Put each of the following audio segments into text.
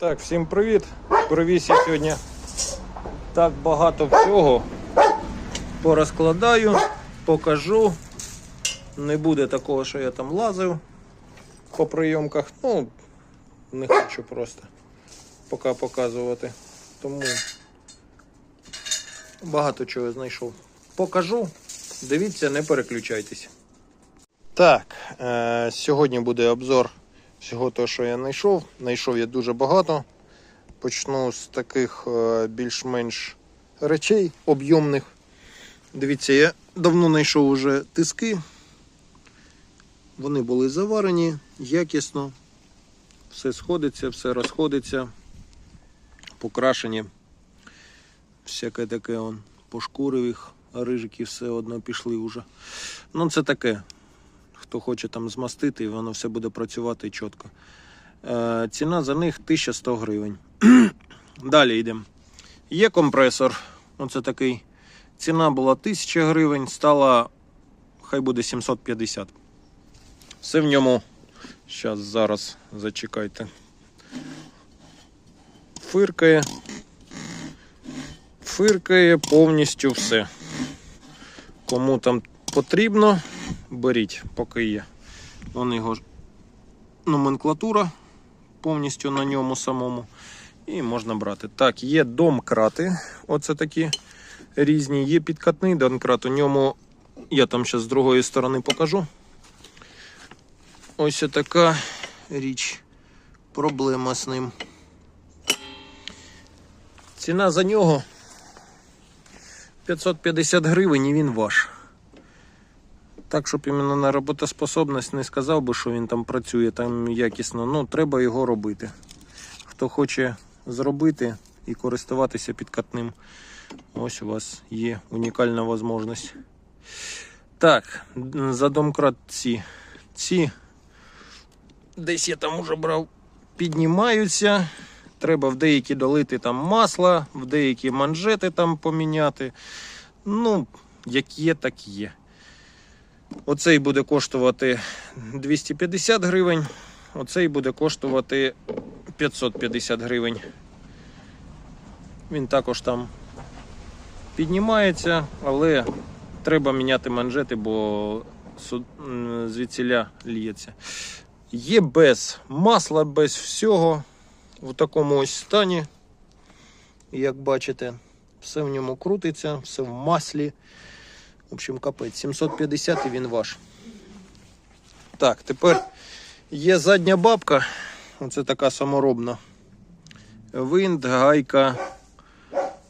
Так, всім привіт. Привіз сьогодні так багато всього. Порозкладаю, покажу. Не буде такого, що я там лазив по прийомках. Ну, не хочу просто поки показувати. Тому багато чого знайшов. Покажу. Дивіться, не переключайтесь. Так, е, сьогодні буде обзор всього того, що я знайшов. Знайшов я дуже багато. Почну з таких е, більш-менш речей об'ємних. Дивіться, я давно знайшов уже тиски. Вони були заварені якісно. Все сходиться, все розходиться, покрашені. Всяке таке он пошкурив їх, а рижики все одно пішли вже. Ну, це таке. Хто хоче там змастити, і воно все буде працювати чітко. Е, ціна за них 1100 гривень. Далі йдемо. Є компресор. Оце такий. Ціна була 1000 гривень, стала хай буде 750. Все в ньому. Зараз, зараз, зачекайте. Фиркає. Фиркає повністю все. Кому там потрібно, беріть, поки є. Вон його ж номенклатура повністю на ньому самому. І можна брати. Так, є домкрати. Оце такі різні. Є підкатний домкрат. У ньому я там ще з другої сторони покажу. Ось така річ. Проблема з ним. Ціна за нього 550 гривень і він ваш. Так, щоб іменно на роботоспособність не сказав би, що він там працює там якісно. Ну, треба його робити. Хто хоче зробити і користуватися підкатним, ось у вас є унікальна можливість. Так, за домкрат ці. Ці десь я там уже брав, піднімаються. Треба в деякі долити там масла, в деякі манжети там поміняти. Ну, як є, так є. Оцей буде коштувати 250 гривень, оцей буде коштувати 550 гривень. Він також там піднімається, але треба міняти манжети, бо звідсіля ліється. Є без масла, без всього в такому ось стані. Як бачите, все в ньому крутиться, все в маслі. В общем, капець, 750 і він ваш. Так, тепер є задня бабка. Оце така саморобна. Винт, гайка,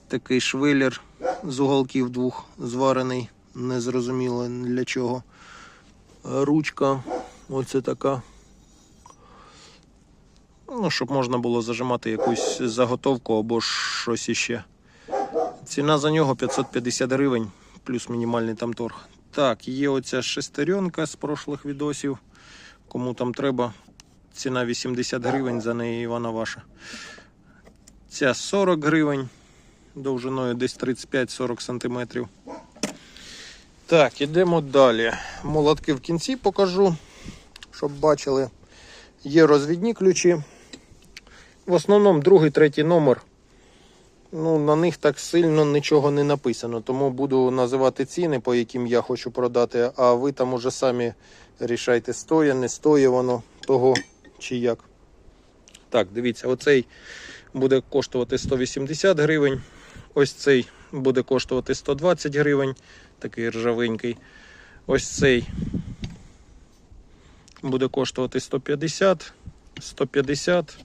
такий швеллер з уголків двох зварений. Незрозуміло для чого. Ручка, оце така. Ну, щоб можна було зажимати якусь заготовку або щось іще. Ціна за нього 550 гривень, плюс мінімальний там торг. Так, є оця шестеренка з прошлих відосів. Кому там треба. Ціна 80 гривень, за неї вона ваша. Ця 40 гривень, довжиною десь 35-40 сантиметрів. Так, ідемо далі. Молотки в кінці покажу, щоб бачили. Є розвідні ключі. В основному другий, третій номер. Ну, на них так сильно нічого не написано, тому буду називати ціни, по яким я хочу продати, а ви там уже самі рішайте, стоє, не стоє воно того чи як. Так, дивіться, оцей буде коштувати 180 гривень. Ось цей буде коштувати 120 гривень, такий ржавенький. Ось цей буде коштувати 150, 150.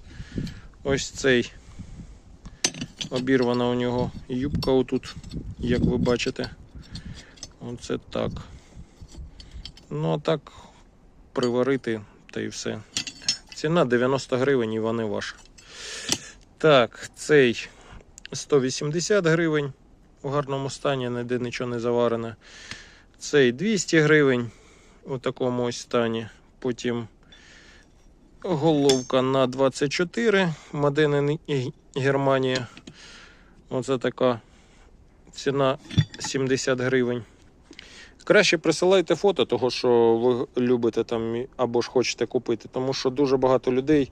Ось цей обірвана у нього юбка отут, як ви бачите. Оце так. Ну, а так приварити та і все. Ціна 90 гривень і вони ваші. Так, цей 180 гривень у гарному стані, ніде нічого не заварене. Цей 200 гривень у такому ось стані. Потім головка на 24, Маденин Германія. Оце така ціна 70 гривень. Краще присилайте фото того, що ви любите там або ж хочете купити, тому що дуже багато людей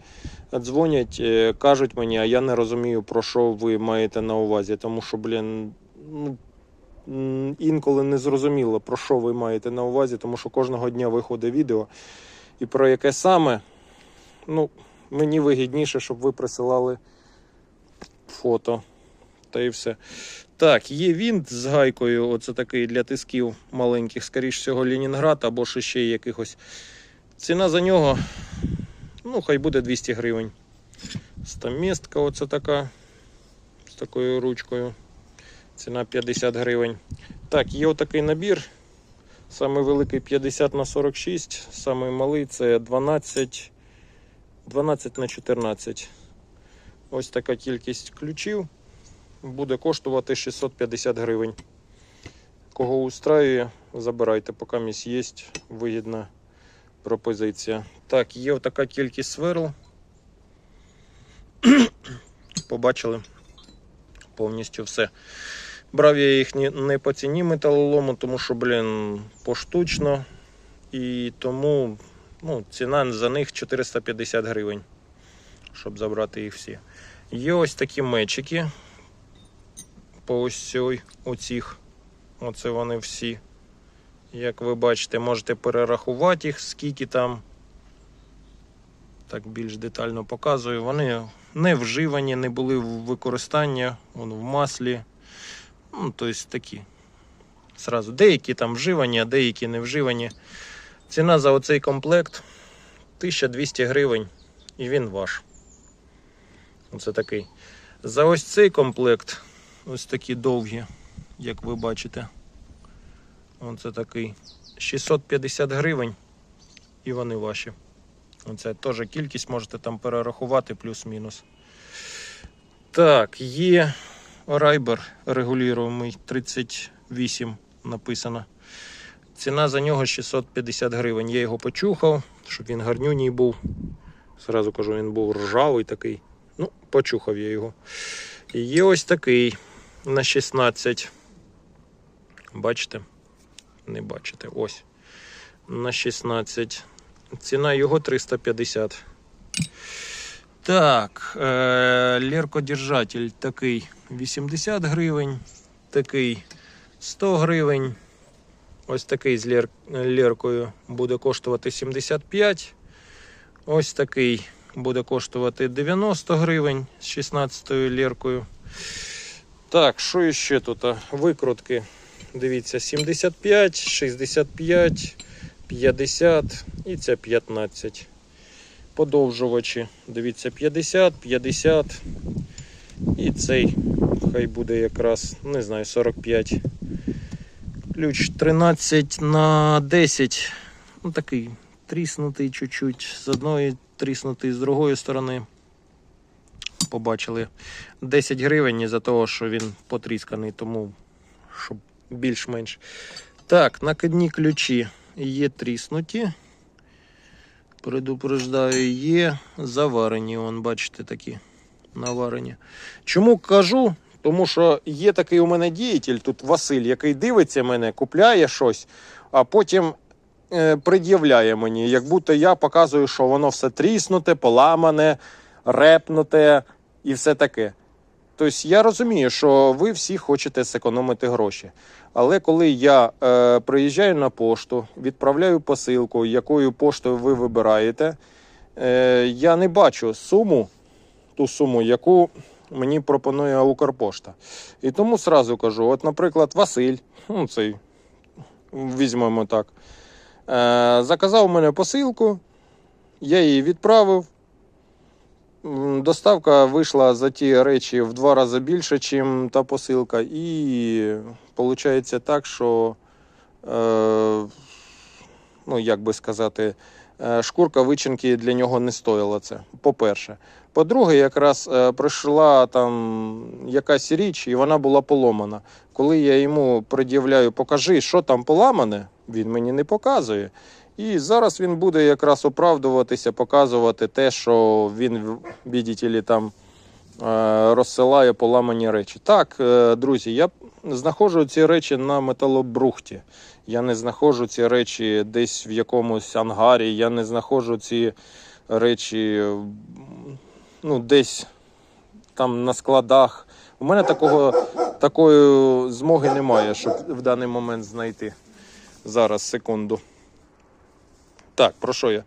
дзвонять, е, кажуть мені, а я не розумію, про що ви маєте на увазі. Тому що, блін, ну, інколи не зрозуміло, про що ви маєте на увазі, тому що кожного дня виходить відео. І про яке саме, ну, мені вигідніше, щоб ви присилали фото. Та і все. Так, є вінт з гайкою, оце такий для тисків маленьких, скоріш всього, Ленінград або ще якихось. Ціна за нього, ну, хай буде 200 гривень. Стамістка оце така з такою ручкою. Ціна 50 гривень. Так, є отакий набір. Самий великий 50 на 46, самий малий це 12, 12 на 14. Ось така кількість ключів буде коштувати 650 гривень. Кого устраює, забирайте, поки місць є вигідна пропозиція. Так, є така кількість сверл. Побачили повністю все. Брав я їх не- по ціні металолому, тому що, блін, поштучно. І тому ну, ціна за них 450 гривень, щоб забрати їх всі. Є ось такі мечики. По ось оцих. Оце вони всі. Як ви бачите, можете перерахувати їх, скільки там. Так більш детально показую. Вони не вживані, не були в використанні, вон в маслі. Ну, тобто такі. Сразу. Деякі там вживані, а деякі не вживані. Ціна за оцей комплект 1200 гривень і він ваш. Оце такий. За ось цей комплект, ось такі довгі, як ви бачите. Оце такий 650 гривень і вони ваші. Оце теж кількість можете там перерахувати плюс-мінус. Так, є райбер регулюємий 38 написано. Ціна за нього 650 гривень. Я його почухав, щоб він гарнюній був. Зразу кажу, він був ржавий такий. Ну, почухав я його. І є ось такий на 16. Бачите? Не бачите. Ось. На 16. Ціна його 350. Так, е- ліркодержатель такий 80 гривень, такий 100 гривень. Ось такий з лір... ліркою буде коштувати 75. Ось такий буде коштувати 90 гривень з 16 ліркою. Так, що ще тут? Викрутки. Дивіться, 75, 65, 50 і ця 15. Подовжувачі. Дивіться, 50, 50. І цей хай буде якраз, не знаю, 45. Ключ 13 на 10. Ну такий тріснутий чуть-чуть. З одної тріснутий, з другої сторони. Побачили 10 гривень із-за того, що він потрісканий, тому щоб більш-менш. Так, накидні ключі є тріснуті. Предупреждаю, є заварені, вон, бачите, такі наварені. Чому кажу? Тому що є такий у мене діятель, тут Василь, який дивиться мене, купляє щось, а потім е, пред'являє мені, як будто я показую, що воно все тріснуте, поламане, репнуте і все таке. Тобто я розумію, що ви всі хочете зекономити гроші. Але коли я е, приїжджаю на пошту, відправляю посилку, якою поштою ви вибираєте, е, я не бачу суму, ту суму, яку мені пропонує Укрпошта. І тому сразу кажу: от, наприклад, Василь, ну цей, візьмемо так, е, заказав у мене посилку, я її відправив. Доставка вийшла за ті речі в два рази більше, ніж та посилка. І виходить так, що, е, ну як би сказати, е, шкурка вичинки для нього не стоїла це. По-перше. По-друге, якраз е, прийшла там якась річ, і вона була поломана. Коли я йому пред'являю, покажи, що там поламане, він мені не показує. І зараз він буде якраз оправдуватися, показувати те, що він, бідітелі, там е, розсилає поламані речі. Так, е, друзі, я знаходжу ці речі на металобрухті. Я не знаходжу ці речі десь в якомусь ангарі, я не знаходжу ці речі ну, десь там на складах. У мене такого, такої змоги немає, щоб в даний момент знайти. Зараз, секунду. Так, про що я?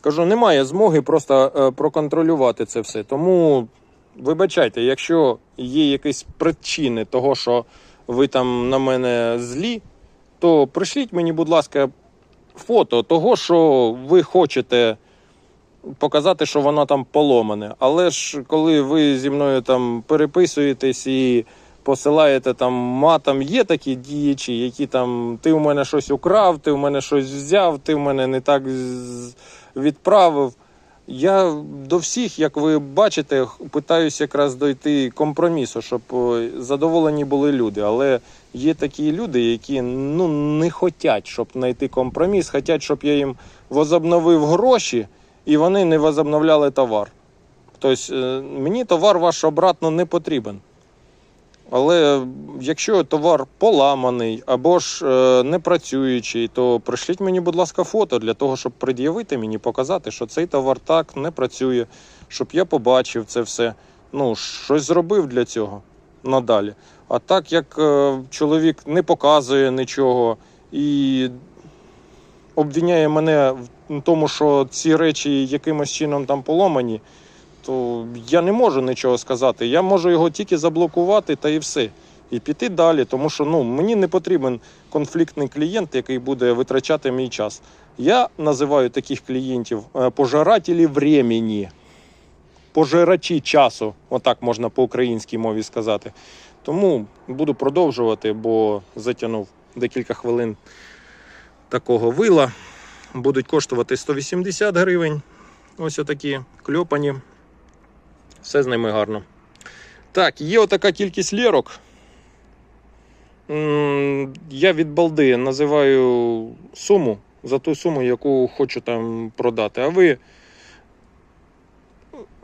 Кажу, немає змоги просто е, проконтролювати це все. Тому вибачайте, якщо є якісь причини того, що ви там на мене злі, то пришліть мені, будь ласка, фото того, що ви хочете показати, що воно там поломане. Але ж коли ви зі мною там переписуєтесь і посилаєте там матом, є такі діячі, які там ти у мене щось украв, ти у мене щось взяв, ти в мене не так відправив. Я до всіх, як ви бачите, питаюся якраз дойти компромісу, щоб е, задоволені були люди. Але є такі люди, які ну не хочуть, щоб знайти компроміс, хочуть, щоб я їм возобновив гроші, і вони не возобновляли товар. Тобто е, мені товар ваш обратно не потрібен. Але якщо товар поламаний або ж е, не працюючий, то пришліть мені, будь ласка, фото для того, щоб пред'явити мені, показати, що цей товар так не працює, щоб я побачив це все. Ну, щось зробив для цього надалі. А так як е, чоловік не показує нічого і обвиняє мене в тому, що ці речі якимось чином там поломані, то я не можу нічого сказати. Я можу його тільки заблокувати та і все. І піти далі, тому що ну, мені не потрібен конфліктний клієнт, який буде витрачати мій час. Я називаю таких клієнтів е, пожирателі времени, пожирачі часу, отак можна по українській мові сказати. Тому буду продовжувати, бо затягнув декілька хвилин такого вила. Будуть коштувати 180 гривень. Ось отакі кльопані. Все з ними гарно. Так, є отака кількість лірок. Я від балди називаю суму за ту суму, яку хочу там продати. А ви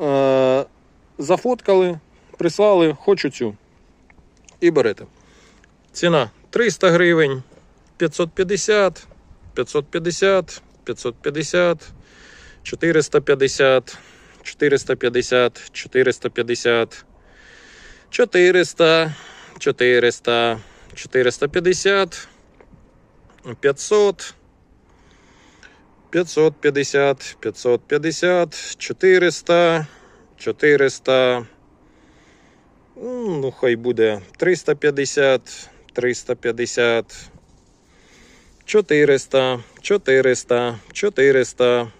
е, зафоткали, прислали, хочу цю. І берете. Ціна 300 гривень, 550, 550, 550, 450, 450, 450, 400, 400, 450, 500, 550, 550, 400, 400, ну, хай буде 350, 350, 400, 400, 400,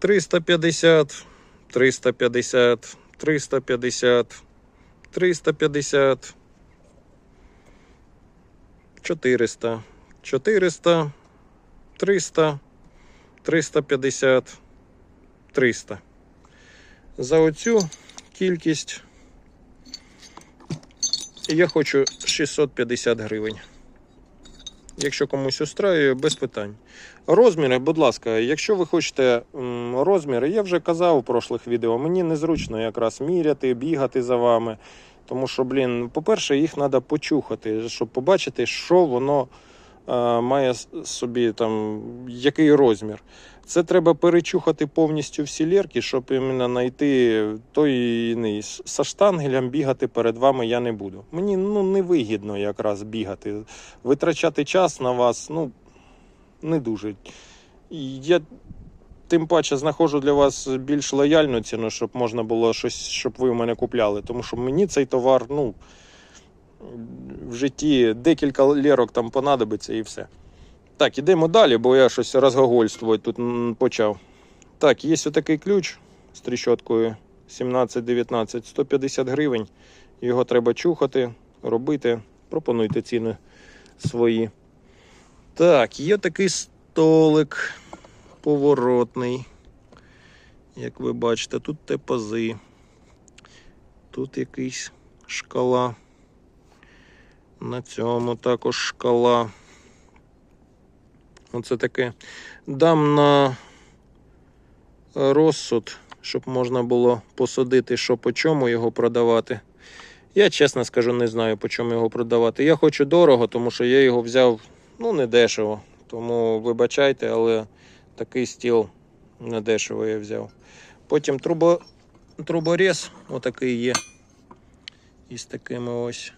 350, 350, 350, 350, 400, 400, 300, 350, 300. За оцю кількість я хочу 650 гривень. Якщо комусь устраює, без питань. Розміри, будь ласка, якщо ви хочете розміри, я вже казав у прошлих відео, мені незручно якраз міряти, бігати за вами. Тому що, блін, по-перше, їх треба почухати, щоб побачити, що воно е, має собі там, який розмір. Це треба перечухати повністю всі лірки, щоб іменно знайти той іний. Со штангелем бігати перед вами я не буду. Мені ну, невигідно якраз бігати. Витрачати час на вас, ну, не дуже. Я тим паче знаходжу для вас більш лояльну ціну, щоб можна було щось, щоб ви у мене купляли. Тому що мені цей товар, ну, в житті декілька лірок там понадобиться і все. Так, ідемо далі, бо я щось розгогольствувати тут почав. Так, є отакий ключ з тріщоткою 17-19, 150 гривень. Його треба чухати, робити. Пропонуйте ціни свої. Так, є такий столик поворотний. Як ви бачите, тут тепази. Тут якийсь шкала. На цьому також шкала. Оце таке. Дам на розсуд щоб можна було посудити, що по чому його продавати. Я чесно скажу, не знаю, по чому його продавати. Я хочу дорого, тому що я його взяв ну, не дешево. Тому вибачайте, але такий стіл не дешево я взяв. Потім трубо, труборез, отакий є. Із такими ось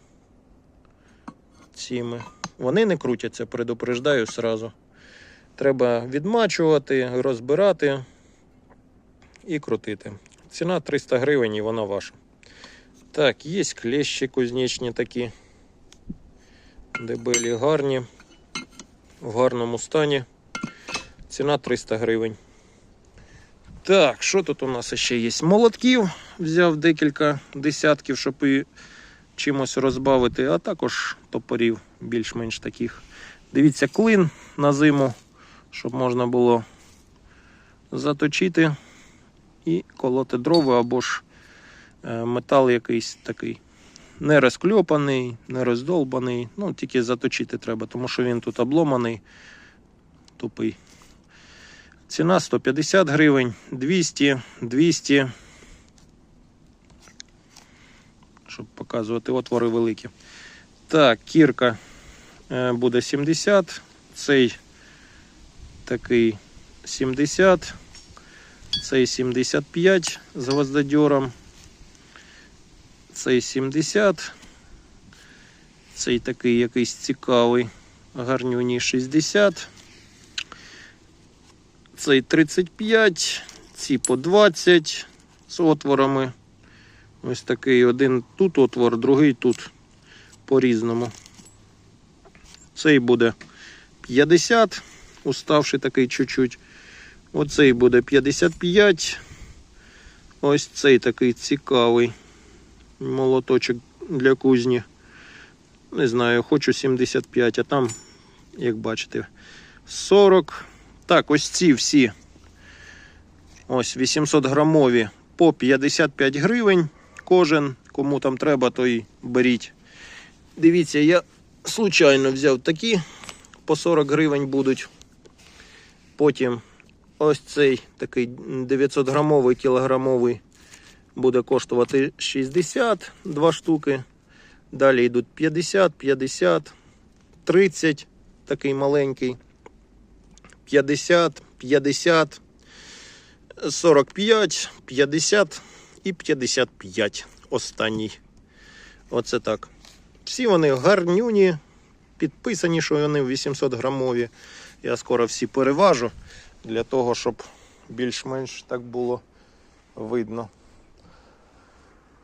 цими. Вони не крутяться, предупреждаю сразу. Треба відмачувати, розбирати і крутити. Ціна 300 гривень і вона ваша. Так, є клещі кузнечні такі. Дебелі гарні. В гарному стані. Ціна 300 гривень. Так, що тут у нас ще є? Молотків взяв декілька десятків, щоб і чимось розбавити, а також топорів більш-менш таких. Дивіться, клин на зиму, щоб можна було заточити і колоти дрова або ж е, метал якийсь такий. Не розкльопаний, не роздолбаний. Ну, тільки заточити треба, тому що він тут обломаний, тупий. Ціна 150 гривень, 200, 200. Щоб показувати отвори великі. Так, кірка е, буде 70. Цей такий 70. Цей 75 з гвоздодьором. Цей 70. Цей такий якийсь цікавий. Гарнюній 60. Цей 35, ці по 20 з отворами. Ось такий один тут отвор, другий тут по-різному. Цей буде 50, уставший такий чуть-чуть. Оцей буде 55. Ось цей такий цікавий молоточок для кузні. Не знаю, хочу 75, а там, як бачите, 40. Так, ось ці всі. Ось 800 грамові по 55 гривень. Кожен, кому там треба, той беріть. Дивіться, я случайно взяв такі по 40 гривень будуть. Потім ось цей такий 900 грамовий кілограмовий буде коштувати 60 два штуки. Далі йдуть 50, 50, 30, такий маленький. 50, 50, 45, 50 і 55. Останній. Оце так. Всі вони гарнюні, підписані, що вони 800 грамові. Я скоро всі переважу для того, щоб більш-менш так було видно.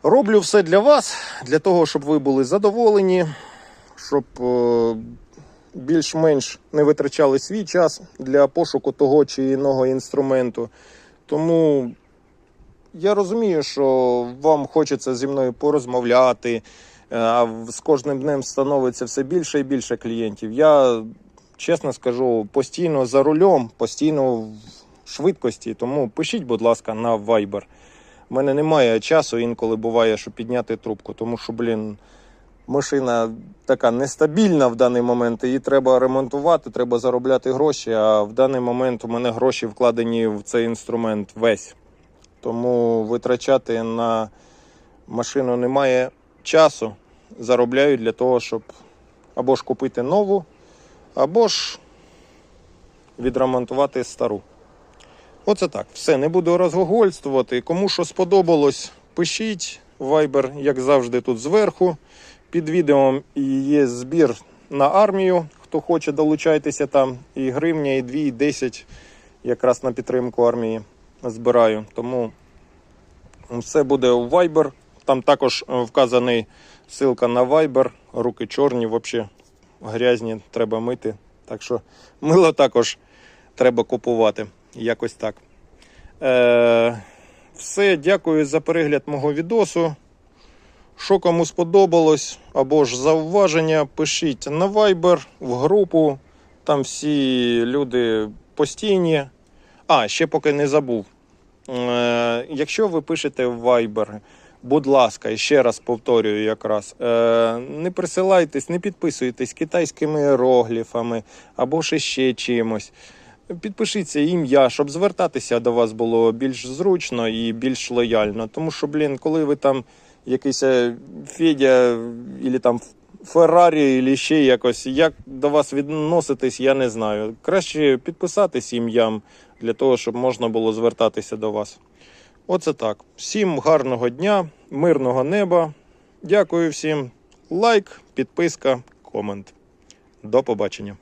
Роблю все для вас, для того, щоб ви були задоволені, щоб е, більш-менш не витрачали свій час для пошуку того чи іного інструменту. Тому я розумію, що вам хочеться зі мною порозмовляти, е, а з кожним днем становиться все більше і більше клієнтів. Я чесно скажу, постійно за рулем, постійно в швидкості. Тому пишіть, будь ласка, на Viber. У мене немає часу, інколи буває, щоб підняти трубку, тому що, блін, машина така нестабільна в даний момент, її треба ремонтувати, треба заробляти гроші. А в даний момент у мене гроші вкладені в цей інструмент весь. Тому витрачати на машину немає часу. Заробляю для того, щоб або ж купити нову, або ж відремонтувати стару. Оце так. Все, не буду розгогольствувати. Кому що сподобалось, пишіть. Viber, як завжди, тут зверху. Під відео є збір на армію. Хто хоче, долучайтеся там. І гривня, і дві, і десять якраз на підтримку армії збираю. Тому все буде у Viber. Там також вказаний ссылка на Viber. Руки чорні, взагалі грязні, треба мити. Так що мило також треба купувати. Якось так. Е, все, дякую за перегляд мого відосу. Що кому сподобалось, або ж зауваження, пишіть на Viber, в групу. Там всі люди постійні. А, ще поки не забув. Е, якщо ви пишете в Viber, будь ласка, ще раз повторюю якраз, е, не присилайтесь, не підписуйтесь китайськими іерогліфами або ж ще чимось. Підпишіться ім'я, щоб звертатися до вас було більш зручно і більш лояльно. Тому що, блін, коли ви там якийсь е, Федя або там Феррарі, або ще якось, як до вас відноситись, я не знаю. Краще підписатись ім'ям для того, щоб можна було звертатися до вас. Оце так. Всім гарного дня, мирного неба. Дякую всім. Лайк, підписка, комент. До побачення.